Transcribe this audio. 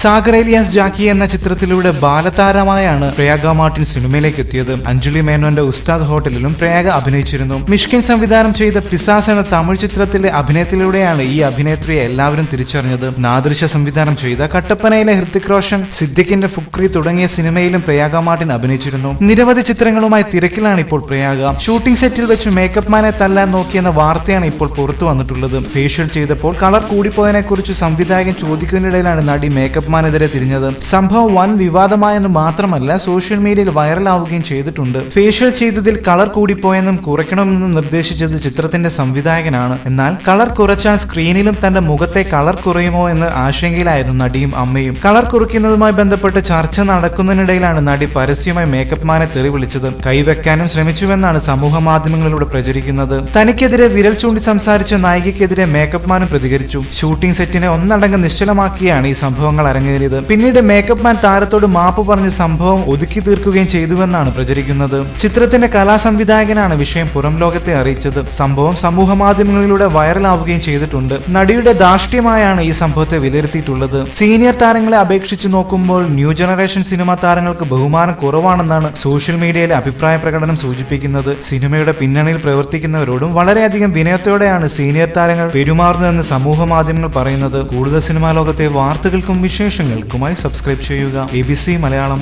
സാഗർ ഏലിയാസ് ജാക്കി എന്ന ചിത്രത്തിലൂടെ ബാലതാരമായാണ് പ്രയാഗ മാർട്ടിൻ സിനിമയിലേക്ക് എത്തിയത്. അഞ്ജലി മേനോന്റെ ഉസ്താദ് ഹോട്ടലിലും പ്രയാഗ അഭിനയിച്ചിരുന്നു. മിഷ്കിൻ സംവിധാനം ചെയ്ത പിസാസ് എന്ന തമിഴ് ചിത്രത്തിലെ അഭിനയത്തിലൂടെയാണ് ഈ അഭിനേത്രിയെ എല്ലാവരും തിരിച്ചറിഞ്ഞത്. നാദൃശ സംവിധാനം ചെയ്ത കട്ടപ്പനയിലെ ഹൃത്തിക് റോഷൻ സിദ്ദിഖിന്റെ ഫുക്രി തുടങ്ങിയ സിനിമയിലും പ്രയാഗ മാർട്ടിൻ അഭിനയിച്ചിരുന്നു. നിരവധി ചിത്രങ്ങളുമായി തിരക്കിലാണ് ഇപ്പോൾ പ്രയാഗ. ഷൂട്ടിംഗ് സെറ്റിൽ വെച്ച് മേക്കപ്പ് മാനെ തല്ലാൻ നോക്കിയെന്ന വാർത്തയാണ് ഇപ്പോൾ പുറത്തു വന്നിട്ടുള്ളത്. ഫേഷ്യൽ ചെയ്തപ്പോൾ കളർ കൂടിപ്പോയതിനെ കുറിച്ച് സംവിധായകൻ ചോദിക്കുന്നതിനിടയിലാണ് നടി മേക്കപ്പ് മാനെതിരെ തിരിഞ്ഞത്. സംഭവം വൻ വിവാദമായെന്ന് മാത്രമല്ല സോഷ്യൽ മീഡിയയിൽ വൈറലാവുകയും ചെയ്തിട്ടുണ്ട്. ഫേഷ്യൽ ചെയ്തതിൽ കളർ കൂടിപ്പോയെന്നും കുറയ്ക്കണമെന്നും നിർദ്ദേശിച്ചത് ചിത്രത്തിന്റെ സംവിധായകനാണ്. എന്നാൽ കളർ കുറച്ചാൽ സ്ക്രീനിലും തന്റെ മുഖത്തെ കളർ കുറയുമോ എന്ന് ആശങ്കയിലായിരുന്നു നടിയും അമ്മയും. കളർ കുറയ്ക്കുന്നതുമായി ബന്ധപ്പെട്ട് ചർച്ച നടക്കുന്നതിനിടയിലാണ് നടി പരസ്യമായി മേക്കപ്പ് മാനെ തെറി വിളിച്ചത്. കൈവെക്കാനും ശ്രമിച്ചുവെന്നാണ് സമൂഹ മാധ്യമങ്ങളിലൂടെ പ്രചരിക്കുന്നത്. തനിക്കെതിരെ വിരൽ ചൂണ്ടി സംസാരിച്ച നായികയ്ക്കെതിരെ മേക്കപ്പ് മാനും പ്രതികരിച്ചു. ഷൂട്ടിംഗ് സെറ്റിനെ ഒന്നടങ്കം നിശ്ചലമാക്കിയാണ് ഈ സംഭവങ്ങൾ അരങ്ങേറിയത്. പിന്നീട് മേക്കപ്പ് മാൻ താരത്തോട് മാപ്പ് പറഞ്ഞ് സംഭവം ഒതുക്കി തീർക്കുകയും ചെയ്തുവെന്നാണ് പ്രചരിക്കുന്നത്. ചിത്രത്തിന്റെ കലാസംവിധായകനാണ് വിഷയം പുറം ലോകത്തെ അറിയിച്ചത്. സംഭവം സമൂഹ മാധ്യമങ്ങളിലൂടെ വൈറലാവുകയും ചെയ്തിട്ടുണ്ട്. നടിയുടെ ധാർഷ്ട്യമായാണ് ഈ സംഭവത്തെ വിലയിരുത്തിയിട്ടുള്ളത്. സീനിയർ താരങ്ങളെ അപേക്ഷിച്ച് നോക്കുമ്പോൾ ന്യൂ ജനറേഷൻ സിനിമാ താരങ്ങൾക്ക് ബഹുമാനം കുറവാണെന്നാണ് സോഷ്യൽ മീഡിയയിലെ അഭിപ്രായ പ്രകടനം സൂചിപ്പിക്കുന്നത്. സിനിമയുടെ പിന്നണിയിൽ പ്രവർത്തിക്കുന്നവരോടും വളരെയധികം വിനയത്തോടെയാണ് സീനിയർ താരങ്ങൾ പെരുമാറുന്നതെന്ന് സമൂഹ മാധ്യമങ്ങൾ പറയുന്നത്. കൂടുതൽ സിനിമാ ലോകത്തെ വാർത്തകൾക്കും വിശേഷങ്ങൾക്കുമായി സബ്സ്ക്രൈബ് ചെയ്യുക. എ മലയാളം.